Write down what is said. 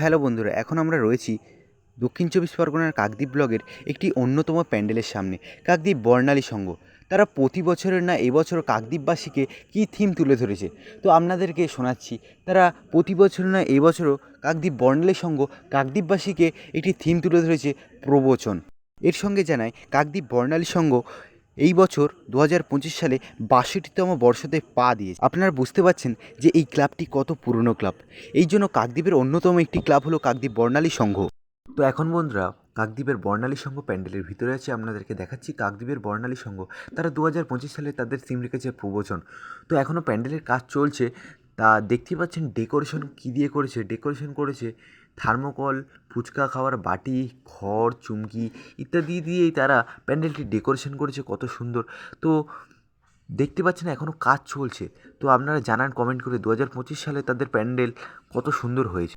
Hello বন্ধুরা, এখন আমরা রয়েছি দক্ষিণ চব্বিশ পরগনার কাকদ্বীপ ব্লগের একটি অন্যতম প্যান্ডেলের সামনে, কাকদ্বীপ বর্ণালী সংঘ। তারা প্রতি বছরের না, এবছর কাকদ্বীপবাসীকে কী থিম তুলে ধরেছে? তো আপনাদেরকে শোনাচ্ছি, তারা প্রতি বছর না, এবছরও কাকদ্বীপ বর্ণালী সংঘ কাকদ্বীপবাসীকে একটি থিম তুলে ধরেছে প্রবচন। এর সঙ্গে জানায় কাকদ্বীপ বর্ণালী সংঘ এই বছর দু হাজার পঁচিশ সালে বাষট্টিতম বর্ষতে পা দিয়েছে। আপনারা বুঝতে পারছেন যে এই ক্লাবটি কত পুরনো ক্লাব। এই জন্য কাকদ্বীপের অন্যতম একটি ক্লাব হলো কাকদ্বীপ বর্ণালী সংঘ। তো এখন বন্ধুরা, কাকদ্বীপের বর্ণালী সংঘ প্যান্ডেলের ভিতরে আছে, আপনাদেরকে দেখাচ্ছি কাকদ্বীপের বর্ণালী সংঘ। তারা দু হাজার পঁচিশ সালে তাদের সিম রেখেছে প্রবচন। তো এখনও প্যান্ডেলের কাজ চলছে। তা দেখতে পাচ্ছেন ডেকোরেশন কী দিয়ে করেছে? ডেকোরেশন করেছে থার্মোকল ফুচকা খাওয়ার বাটি, খড়, চুমকি ইত্যাদি দিয়েই তারা প্যান্ডেলটি ডেকোরেশন করেছে, কত সুন্দর। তো দেখতে পাচ্ছেন এখনও কাজ চলছে। তো আপনারা জানান কমেন্ট করে দু হাজার পঁচিশ সালে তাদের প্যান্ডেল কত সুন্দর হয়েছে।